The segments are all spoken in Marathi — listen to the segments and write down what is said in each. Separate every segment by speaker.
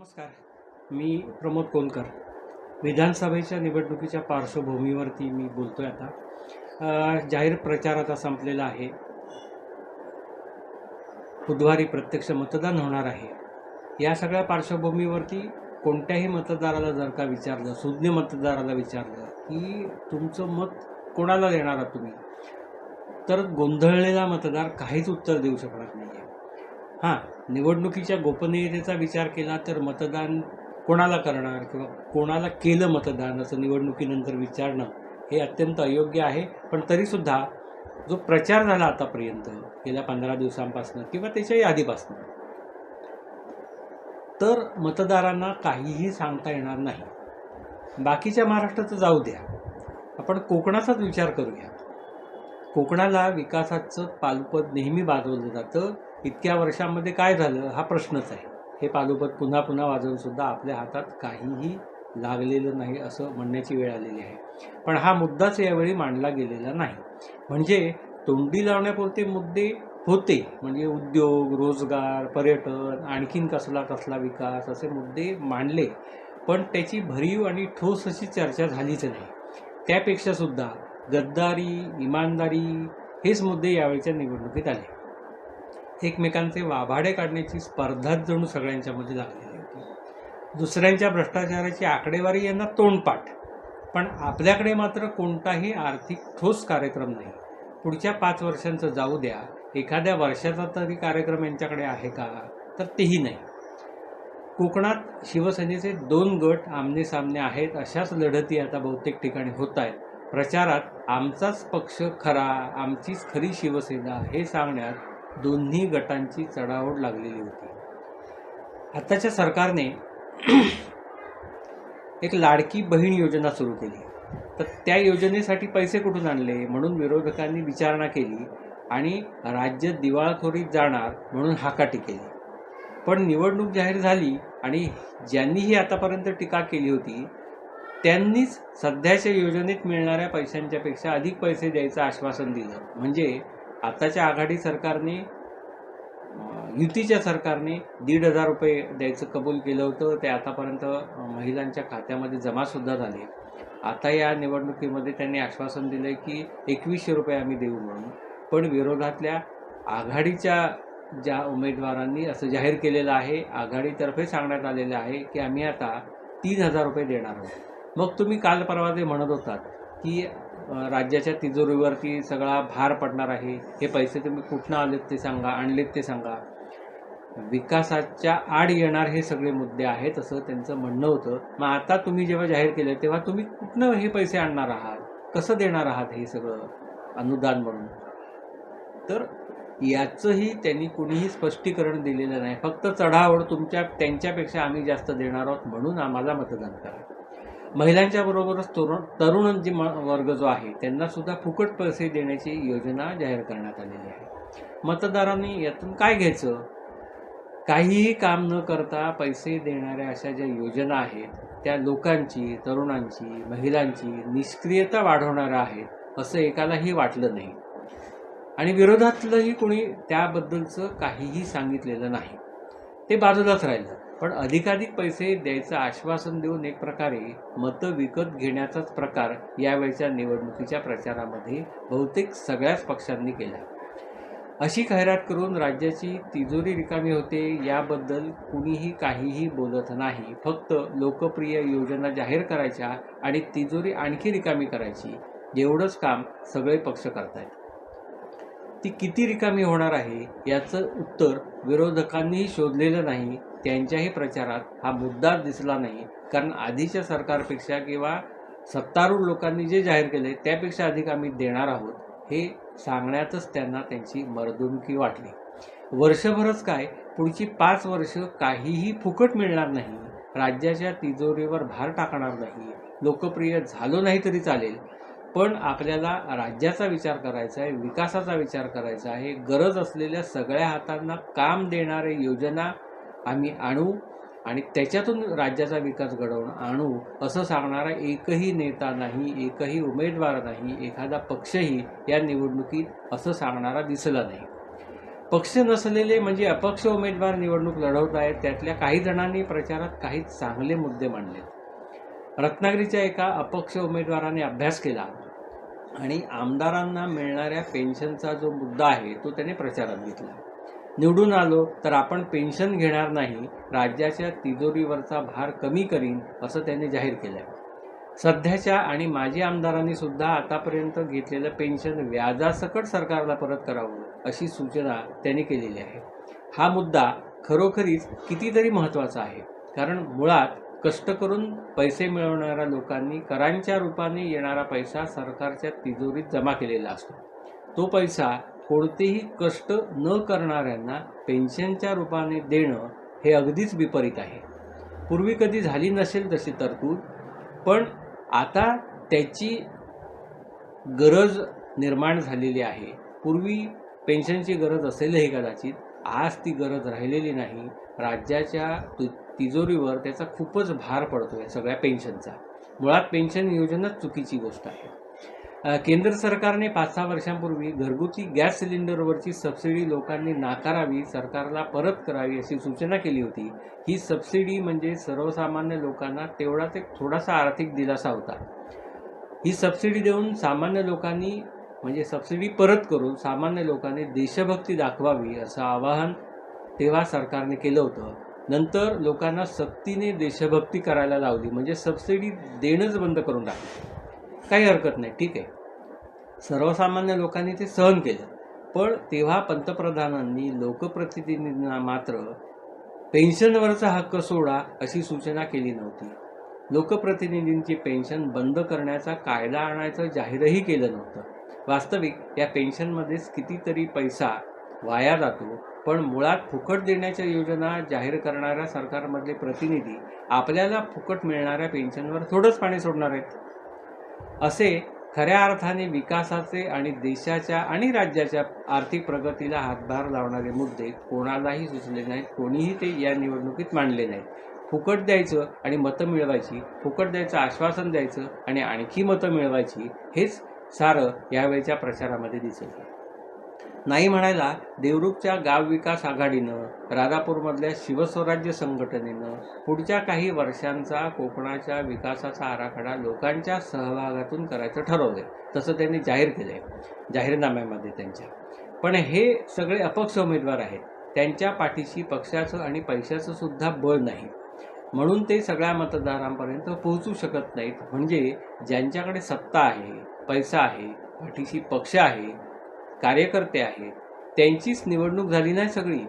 Speaker 1: नमस्कार. मी प्रमोद कोनकर. विधानसभेच्या निवडणुकीच्या पार्श्वभूमीवरती मी बोलतोय आता. जाहीर प्रचार आता संपलेला आहे. बुधवारी प्रत्यक्ष मतदान होणार आहे. या सगळ्या पार्श्वभूमीवरती कोणत्याही मतदाराला जर का विचारलं सुज्ञ मतदाराला विचारलं की तुमचं मत कोणाला देणार आहात तुम्ही? तर गोंधळलेला मतदार काहीच उत्तर देऊ शकणार नाही आहे हां निवडणुकीच्या गोपनीयतेचा विचार केला तर मतदान कोणाला करणार किंवा कोणाला केलं मतदान असं निवडणुकीनंतर विचारणं हे अत्यंत अयोग्य आहे. पण तरीसुद्धा जो प्रचार झाला आतापर्यंत गेल्या पंधरा दिवसांपासून किंवा त्याच्याही आधीपासून तर मतदारांना काहीही सांगता येणार नाही. बाकीच्या महाराष्ट्राचं जाऊ द्या. आपण कोकणाचाच विचार करूया. कोकणाला विकासाचं पालपद नेहमी बाजवलं जातं. इतक्या वर्षांमध्ये काय झालं हा प्रश्नच आहे. हे पालुपद पुन्हा पुन्हा वाजवूनसुद्धा आपल्या हातात काहीही लागलेलं नाही असं म्हणण्याची वेळ आलेली आहे. पण हा मुद्दाच यावेळी मांडला गेलेला नाही. म्हणजे तोंडी लावण्यापुरते मुद्दे होते. म्हणजे उद्योग रोजगार पर्यटन आणखीन कसला कसला विकास असे मुद्दे मांडले. पण त्याची भरीव आणि ठोस अशी चर्चा झालीच नाही. त्यापेक्षासुद्धा गद्दारी इमानदारी हेच मुद्दे यावेळच्या निवडणुकीत आले. एकमेकांचे वाभाडे काढण्याची स्पर्धाच जणू सगळ्यांच्यामध्ये लागलेली होती. दुसऱ्यांच्या भ्रष्टाचाराची आकडेवारी यांना तोंडपाठ. पण आपल्याकडे मात्र कोणताही आर्थिक ठोस कार्यक्रम नाही. पुढच्या पाच वर्षांचं जाऊ द्या. एखाद्या वर्षाचा तरी कार्यक्रम यांच्याकडे आहे का? तर तेही नाही. कोकणात शिवसेनेचे दोन गट आमने सामने आहेत अशाच लढती आता बहुतेक ठिकाणी होत आहेत प्रचारात आमचाच पक्ष खरा आमचीच खरी शिवसेना हे सांगण्यात दोन्ही गटांची चढाओढ लागलेली होती. आताच्या सरकारने एक लाडकी बहीण योजना सुरू केली. तर त्या योजनेसाठी पैसे कुठून आणले? म्हणून विरोधकांनी विचारणा केली आणि राज्य दिवाळखोरीत जाणार म्हणून हाकाटी केली. पण निवडणूक जाहीर झाली आणि ज्यांनीही आतापर्यंत टीका केली होती त्यांनीच सध्याच्या योजनेत मिळणाऱ्या पैशांच्यापेक्षा अधिक पैसे द्यायचं आश्वासन दिलं. म्हणजे आताच्या आघाडी सरकारने युतीच्या सरकारने दीड हजार रुपये द्यायचं कबूल केलं होतं. ते आतापर्यंत महिलांच्या खात्यामध्ये जमासुद्धा झाले. आता या निवडणुकीमध्ये त्यांनी आश्वासन दिलं की एकवीसशे रुपये आम्ही देऊ म्हणून. पण विरोधातल्या आघाडीच्या ज्या उमेदवारांनी असं जाहीर केलेलं आहे आघाडीतर्फे सांगण्यात आलेलं आहे की आम्ही आता तीन हजार रुपये देणार आहोत. मग तुम्ही काल परवा जे म्हणत होतात की राज्याच्या तिजोरीवरती सगळा भार पडणार आहे. हे पैसे तुम्ही कुठनं आलेत ते सांगा आणलेत ते सांगा. विकासाच्या आड येणार हे सगळे मुद्दे आहेत असं त्यांचं म्हणणं होतं. मग आता तुम्ही जेव्हा जाहीर केलं तेव्हा तुम्ही कुठनं हे पैसे आणणार आहात? कसं देणार आहात हे सगळं अनुदान म्हणून? तर याचंही त्यांनी कुणीही स्पष्टीकरण दिलेलं नाही. फक्त चढावड तुमच्या त्यांच्यापेक्षा आम्ही जास्त देणार आहोत म्हणून आम्हाला मतदान करा. महिलांच्या बरोबरच तरुण तरुण जे म- वर्ग जो आहे त्यांना सुद्धा फुकट पैसे देण्याची योजना जाहीर करण्यात आलेली आहे. मतदारांनी यातून काय घ्यायचं? काहीही काम न करता पैसे देणाऱ्या अशा ज्या योजना आहेत त्या लोकांची तरुणांची महिलांची निष्क्रियता वाढवणाऱ्या आहेत असं एकालाही वाटलं नाही. आणि विरोधातलंही कोणी त्याबद्दलचं काहीही सांगितलेलं नाही. ते बाजूलाच राहिलं. पण अधिकाधिक पैसे द्यायचं आश्वासन देऊन एक प्रकारे मतं विकत घेण्याचाच प्रकार यावेळच्या निवडणुकीच्या प्रचारामध्ये बहुतेक सगळ्याच पक्षांनी केला. अशी खैरात करून राज्याची तिजोरी रिकामी होते याबद्दल कुणीही काहीही बोलत नाही. फक्त लोकप्रिय योजना जाहीर करायच्या आणि तिजोरी आणखी रिकामी करायची. एवढंच काम सगळे पक्ष करतायत. ती किती रिकामी होणार आहे याचं उत्तर विरोधकांनीही शोधलेलं नाही त्यांच्याही प्रचारात हा मुद्दा दिसला नाही. कारण आधीच्या सरकारपेक्षा किंवा सत्तारूढ लोकांनी जे जाहीर केले त्यापेक्षा अधिक आम्ही देणार आहोत हे सांगण्यातच त्यांना त्यांची मर्दुमकी वाटली. वर्षभरच काय पुढची पाच वर्ष काहीही फुकट मिळणार नाही. राज्याच्या तिजोरीवर भार टाकणार नाही. लोकप्रिय झालो नाही तरी चालेल. पण आपल्याला राज्याचा विचार करायचा आहे विकासाचा विचार करायचा आहे गरज असलेल्या सगळ्या हातांना काम देणारे योजना आम्ही आणू आणि त्याच्यातून राज्याचा विकास घडवून आणू असं सांगणारा एकही नेता नाही एकही उमेदवार नाही एखादा पक्षही या निवडणुकीत असं सांगणारा दिसला नाही. पक्ष नसलेले म्हणजे अपक्ष उमेदवार निवडणूक लढवत आहेत त्यातल्या काही जणांनी प्रचारात काही चांगले मुद्दे मांडले रत्नागिरीच्या एका अपक्ष उमेदवाराने अभ्यास केला. आणि आमदारांना मिळणाऱ्या पेन्शनचा जो मुद्दा आहे तो त्याने प्रचारात घेतला. निवडून आलो तर आपण पेन्शन घेणार नाही राज्याच्या तिजोरीवरचा भार कमी करीन असं त्याने जाहीर केलं सध्याच्या आणि माजी आमदारांनी सुद्धा आतापर्यंत घेतलेलं पेन्शन व्याजासकट सरकारला परत करावं अशी सूचना त्यांनी केलेली आहे. हा मुद्दा खरोखरीच कितीतरी महत्त्वाचा आहे. कारण मुळात कष्ट करून पैसे मिळवणाऱ्या लोकांनी करांच्या रूपाने येणारा पैसा सरकारच्या तिजोरीत जमा केलेला असतो. तो पैसा कोणतेही कष्ट न करणाऱ्यांना पेन्शनच्या रूपाने देणं हे अगदीच विपरीत आहे. पूर्वी कधी झाली नसेल तशी तरतूद पण आता त्याची गरज निर्माण झालेली आहे. पूर्वी पेन्शनची गरज असेलही कदाचित आज ती गरज राहिलेली नाही. राज्याच्या तिजोरीवर त्याचा खूपच भार पडतो आहे सगळ्या पेन्शनचा. मुळात पेन्शन योजनाच चुकीची गोष्ट आहे. केंद्र सरकारने पाच सहा वर्षांपूर्वी घरगुती गॅस सिलेंडरवरची सबसिडी लोकांनी नाकारावी सरकारला परत करावी अशी सूचना केली होती. ही सबसिडी म्हणजे सर्वसामान्य लोकांना तेवढाच एक थोडासा आर्थिक दिलासा होता. ही सबसिडी देऊन सामान्य लोकांनी म्हणजे सबसिडी परत करून सामान्य लोकांनी देशभक्ती दाखवावी असं आवाहन तेव्हा सरकारने केलं होतं. नंतर लोकांना सक्तीने देशभक्ती करायला लावली. म्हणजे सबसिडी देणंच बंद करून टाकलं. काही हरकत नाही. ठीक आहे. सर्वसामान्य लोकांनी ते सहन केलं. पण तेव्हा पंतप्रधानांनी लोकप्रतिनिधींना मात्र पेन्शनवरचा हक्क सोडा अशी सूचना केली नव्हती. लोकप्रतिनिधींची पेन्शन बंद करण्याचा कायदा आणायचं जाहीरही केलं नव्हतं. वास्तविक या पेन्शनमध्येच कितीतरी पैसा वाया जातो. पण मुळात फुकट देण्याच्या योजना जाहीर करणाऱ्या सरकारमधले प्रतिनिधी आपल्याला फुकट मिळणाऱ्या पेन्शनवर थोडंच पाणी सोडणार आहेत. असे खऱ्या अर्थाने विकासाचे आणि देशाच्या आणि राज्याच्या आर्थिक प्रगतीला हातभार लावणारे मुद्दे कोणालाही सुचले नाहीत कोणीही ते या निवडणुकीत मांडले नाहीत. फुकट द्यायचं आणि मतं मिळवायची फुकट द्यायचं आश्वासन द्यायचं आणि आणखी मतं मिळवायची हेच सारं यावेळच्या प्रचारामध्ये दिसत नाही म्हणायला देवरूखच्या गाव विकास आघाडीनं राधापूरमधल्या शिवस्वराज्य संघटनेनं पुढच्या काही वर्षांचा कोकणाच्या विकासाचा आराखडा लोकांच्या सहभागातून करायचं ठरवलंय. तसं त्यांनी जाहीर केलंय जाहीरनाम्यामध्ये त्यांच्या. पण हे सगळे अपक्ष उमेदवार आहेत. त्यांच्या पाठीशी पक्षाचं आणि पैशाचं सुद्धा बळ नाही. म्हणून ते सगळ्या मतदारांपर्यंत पोहोचू शकत नाहीत. म्हणजे ज्यांच्याकडे सत्ता आहे पैसा आहे पाठीशी पक्ष आहे कार्यकर्ते आहेत. त्यांचीच निवडणूक झाली नाही सगळी.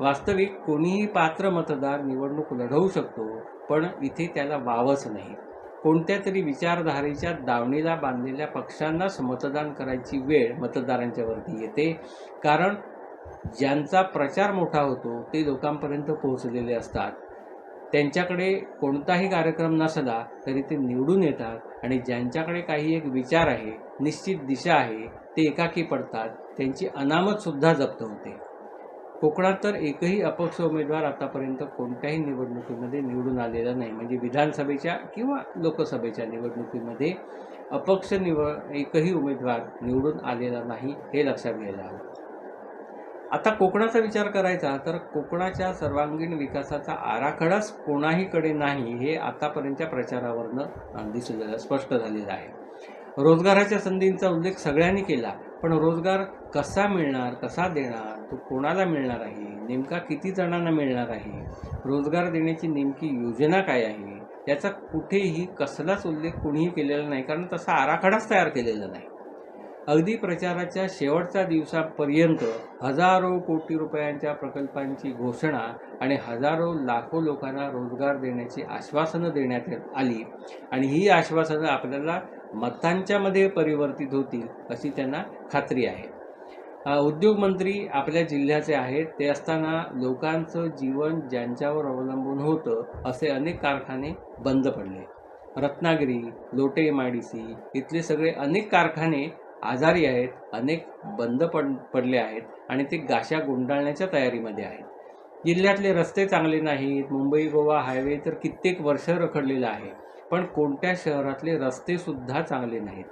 Speaker 1: वास्तविक कोणीही पात्र मतदार निवडणूक लढवू शकतो पण इथे त्याला वावच नाही. कोणत्या तरी विचारधारेच्या दावणीला बांधलेल्या पक्षांनाच मतदान करायची वेळ मतदारांच्यावरती येते. कारण ज्यांचा प्रचार मोठा होतो ते लोकांपर्यंत पोहोचलेले असतात. त्यांच्याकडे कोणताही कार्यक्रम नसला तरी ते निवडून येतात आणि ज्यांच्याकडे काही एक विचार आहे निश्चित दिशा आहे ते एकाकी पडतात. त्यांची अनामतसुद्धा जप्त होते. कोकणात तर एकही अपक्ष उमेदवार आतापर्यंत कोणत्याही निवडणुकीमध्ये निवडून आलेला नाही. म्हणजे विधानसभेच्या किंवा लोकसभेच्या निवडणुकीमध्ये अपक्ष निव एकही उमेदवार निवडून आलेला नाही हे लक्षात घ्यायला हवं. आता कोकणाचा विचार करायचा तर कोकणाच्या सर्वांगीण विकासाचा आराखडाच कोणाहीकडे नाही हे आतापर्यंतच्या प्रचारावरनं दिसलेलं स्पष्ट झालेलं आहे. रोजगाराच्या संधींचा उल्लेख सगळ्यांनी केला पण रोजगार कसा मिळणार कसा देणार तो कोणाला मिळणार आहे नेमका किती जणांना मिळणार आहे रोजगार देण्याची नेमकी योजना काय आहे याचा कुठेही कसलाच उल्लेख कुणीही केलेला नाही कारण तसा आराखडाच तयार केलेला नाही. अगदी प्रचाराच्या शेवटच्या दिवसापर्यंत हजारो कोटी रुपयांच्या प्रकल्पांची घोषणा आणि हजारो लाखो लोकांना रोजगार देण्याची आश्वासनं देण्यात आली. आणि ही आश्वासनं आपल्याला मतांच्यामध्ये परिवर्तित होतील अशी त्यांना खात्री आहे. उद्योगमंत्री आपल्या जिल्ह्याचे आहेत. ते असताना लोकांचं जीवन ज्यांच्यावर अवलंबून होतं असे अनेक कारखाने बंद पडले. रत्नागिरी लोटे माडीसी इथले सगळे अनेक कारखाने आजारी आहेत अनेक बंद पड पडले आहेत आणि ते गाशा गुंडाळण्याच्या तयारीमध्ये आहेत. जिल्ह्यातले रस्ते चांगले नाहीत मुंबई गोवा हायवे तर कित्येक वर्ष रखडलेला आहे. पण कोणत्या शहरातले रस्तेसुद्धा चांगले नाहीत.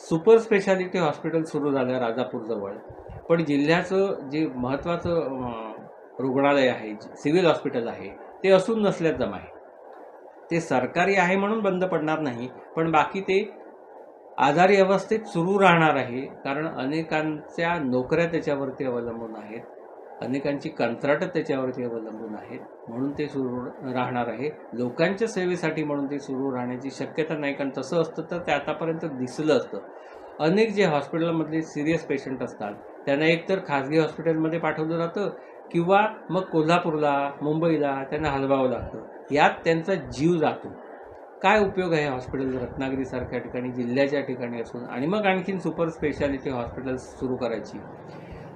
Speaker 1: सुपर स्पेशालिटी हॉस्पिटल सुरू झालं राजापूरजवळ पण जिल्ह्याचं जे महत्त्वाचं रुग्णालय आहे सिव्हिल हॉस्पिटल आहे ते असून नसल्यात जमा आहे. ते सरकारी आहे म्हणून बंद पडणार नाही पण बाकी ते आजारी अवस्थेत सुरू राहणार आहे कारण अनेकांच्या नोकऱ्या त्याच्यावरती अवलंबून आहेत. अनेकांची कंत्राटं त्याच्यावरती अवलंबून आहेत. म्हणून ते सुरू राहणार आहे. लोकांच्या सेवेसाठी म्हणून ते सुरू राहण्याची शक्यता नाही कारण तसं असतं तर ते आतापर्यंत दिसलं असतं. अनेक जे हॉस्पिटलमधले सिरियस पेशंट असतात त्यांना एकतर खाजगी हॉस्पिटलमध्ये पाठवलं जातं किंवा मग कोल्हापूरला मुंबईला त्यांना हलवावं लागतं. यात त्यांचा जीव जातो. काय उपयोग आहे हॉस्पिटल रत्नागिरीसारख्या ठिकाणी जिल्ह्याच्या ठिकाणी असून? आणि मग आणखीन सुपर स्पेशालिटी हॉस्पिटल्स सुरू करायची.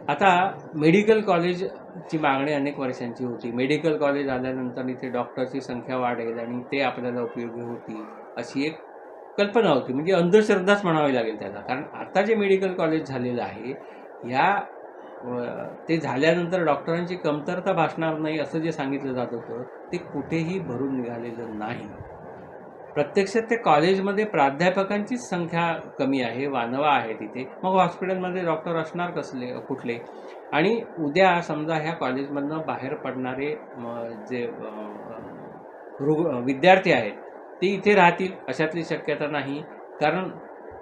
Speaker 1: आता मेडिकल कॉलेजची मागणी अनेक वर्षांची होती. मेडिकल कॉलेज आल्यानंतर इथे डॉक्टरची संख्या वाढेल आणि ते आपल्याला उपयोगी होती अशी एक कल्पना होती. म्हणजे अंधश्रद्धाच म्हणावी लागेल त्याला. कारण आता जे मेडिकल कॉलेज झालेलं आहे या ते झाल्यानंतर डॉक्टरांची कमतरता भासणार नाही असं जे सांगितलं जात होतं ते कुठेही भरून निघालेलं नाही. प्रत्यक्षात त्या कॉलेजमध्ये प्राध्यापकांचीच संख्या कमी आहे वानवा आहे तिथे. मग हॉस्पिटलमध्ये डॉक्टर असणार कसले कुठले? आणि उद्या समजा ह्या कॉलेजमधनं बाहेर पडणारे जे रुग विद्यार्थी आहेत ते इथे राहतील अशातली शक्यता नाही. कारण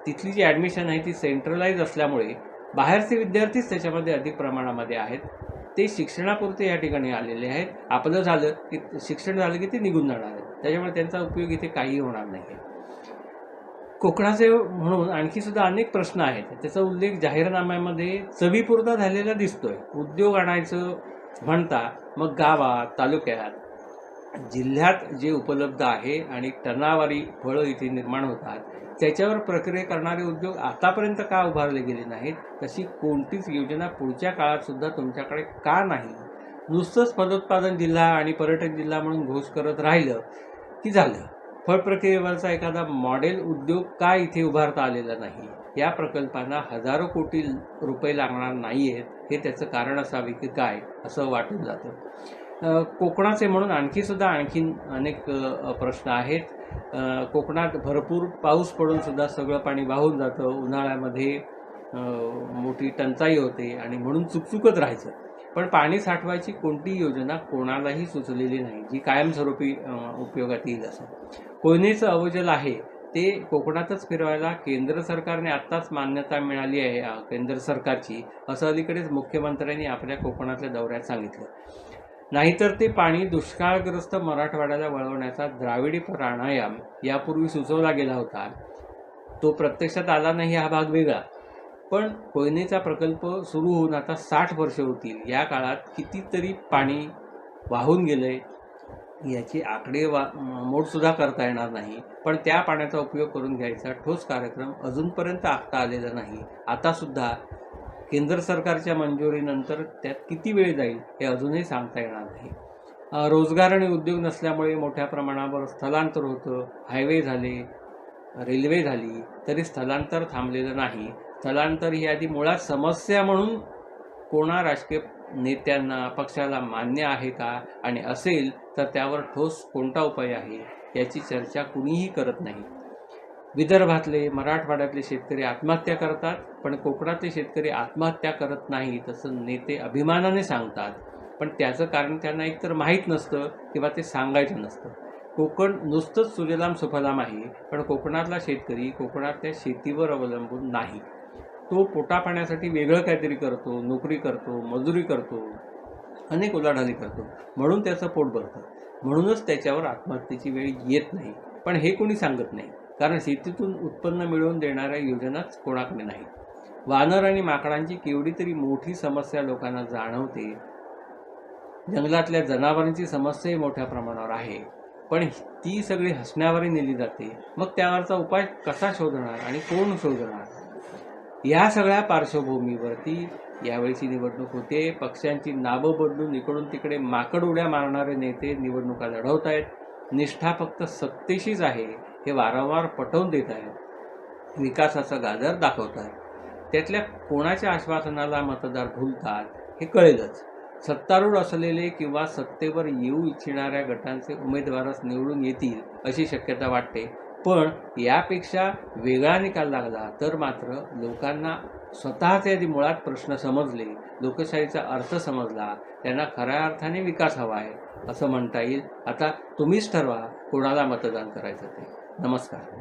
Speaker 1: तिथली जी ॲडमिशन आहे ती सेंट्रलाइज असल्यामुळे बाहेरचे विद्यार्थीच त्याच्यामध्ये अधिक प्रमाणामध्ये आहेत. ते शिक्षणापुरते या ठिकाणी आलेले आहेत. आपलं झालं की शिक्षण झालं की ते निघून जाणार आहेत. त्याच्यामुळे त्यांचा उपयोग इथे काही होणार नाही. कोकणाचे म्हणून आणखी सुद्धा अनेक प्रश्न आहेत. त्याचा उल्लेख जाहीरनाम्यामध्ये चवीपुरता झालेला दिसतोय. उद्योग आणायचं म्हणता मग गावात तालुक्यात जिल्ह्यात जे उपलब्ध आहे आणि टनावारी फळं इथे निर्माण होतात त्याच्यावर प्रक्रिया करणारे उद्योग आतापर्यंत का उभारले गेले नाहीत? तशी कोणतीच योजना पुढच्या काळात सुद्धा तुमच्याकडे का नाही? नुसतंच फलोत्पादन जिल्हा आणि पर्यटन जिल्हा म्हणून घोष करत राहिलं की झालं. फळ प्रक्रियेवरचा एखादा मॉडेल उद्योग का इथे उभारता आलेला नाही? या प्रकल्पांना हजारो कोटी रुपये लागणार नाही आहेत हे त्याचं कारण असावे की काय असं वाटून जातं. कोकणाचे म्हणून आणखी सुद्धा आणखीन अनेक प्रश्न आहेत. कोकणात भरपूर पाऊस पडूनसुद्धा सगळं पाणी वाहून जातं. उन्हाळ्यामध्ये मोठी टंचाई होते आणि म्हणून चुकचुकत राहायचं. पण पाणी साठवायची कोणतीही योजना कोणालाही सुचलेली नाही. जी कायमस्वरूपी उपयोगात येईल असं. कोयनेचं अवजल आहे ते कोकणातच फिरवायला केंद्र सरकारने आत्ताच मान्यता मिळाली आहे केंद्र सरकारची असं अलीकडेच मुख्यमंत्र्यांनी आपल्या कोकणातल्या दौऱ्यात सांगितलं. नाहीतर ते पाणी दुष्काळग्रस्त मराठवाड्याला वळवण्याचा द्राविडी प्राणायाम यापूर्वी सुचवला गेला होता. तो प्रत्यक्षात आला नाही हा भाग वेगळा. पण कोयनेचा प्रकल्प सुरू होऊन आता साठ वर्ष होतील. या काळात कितीतरी पाणी वाहून गेलं आहे याची आकडे वा मोडसुद्धा करता येणार नाही. पण त्या पाण्याचा उपयोग करून घ्यायचा ठोस कार्यक्रम अजूनपर्यंत आखता आलेला नाही. आतासुद्धा केंद्र सरकारच्या मंजुरीनंतर त्यात किती वेळ जाईल हे अजूनही सांगता येणार नाही. रोजगार आणि उद्योग नसल्यामुळे मोठ्या प्रमाणावर स्थलांतर होतं. हायवे झाले रेल्वे झाली तरी स्थलांतर थांबलेलं नाही. स्थलांतर ही आधी मुळात समस्या म्हणून कोणा राजकीय नेत्यांना पक्षाला मान्य आहे का? आणि असेल तर त्यावर ठोस कोणता उपाय आहे? याची चर्चा कुणीही करत नाही. विदर्भातले मराठवाड्यातले शेतकरी आत्महत्या करतात पण कोकणातले शेतकरी आत्महत्या करत नाही तसं नेते अभिमानाने सांगतात. पण त्याचं कारण त्यांना एकतर माहीत नसतं किंवा ते सांगायचं नसतं. कोकण नुसतंच सुजलाम सुफलाम आहे पण कोकणातला शेतकरी कोकणातल्या शेतीवर अवलंबून नाही. तो पोटापाण्यासाठी वेगळं काहीतरी करतो नोकरी करतो मजुरी करतो अनेक उलाढाली करतो. म्हणून त्याचं पोट भरतं. म्हणूनच त्याच्यावर आत्महत्येची वेळ येत नाही. पण हे कोणी सांगत नाही. कारण शेतीतून उत्पन्न मिळवून देणाऱ्या योजनाच कोणाकडे नाहीत. वानर आणि माकडांची केवढी तरी मोठी समस्या लोकांना जाणवते. जंगलातल्या जनावरांची समस्याही मोठ्या प्रमाणावर आहे. पण ती सगळी हसण्यावरही नेली जाते. मग त्यावरचा उपाय कसा शोधणार आणि कोण शोधणार? या सगळ्या पार्श्वभूमीवरती यावेळीची निवडणूक होते. पक्षांची नावं बदलून इकडून तिकडे माकड उड्या मारणारे नेते निवडणुका लढवत आहेत. निष्ठा फक्त सत्तेशीच आहे हे वारंवार पटवून देत आहेत. विकासाचं गाजर दाखवत आहेत. त्यातल्या कोणाच्या आश्वासनाला मतदार भुलतात हे कळेलच. सत्तारूढ असलेले किंवा सत्तेवर येऊ इच्छिणाऱ्या गटांचे उमेदवारच निवडून येतील अशी शक्यता वाटते. पण यापेक्षा वेगळा निकाल लागला तर मात्र लोकांना स्वतःचे आधी मुळात प्रश्न समजले लोकशाहीचा अर्थ समजला त्यांना खऱ्या अर्थाने विकास हवा आहे असं म्हणता येईल. आता तुम्हीच ठरवा कोणाला मतदान करायचं ते. नमस्कार.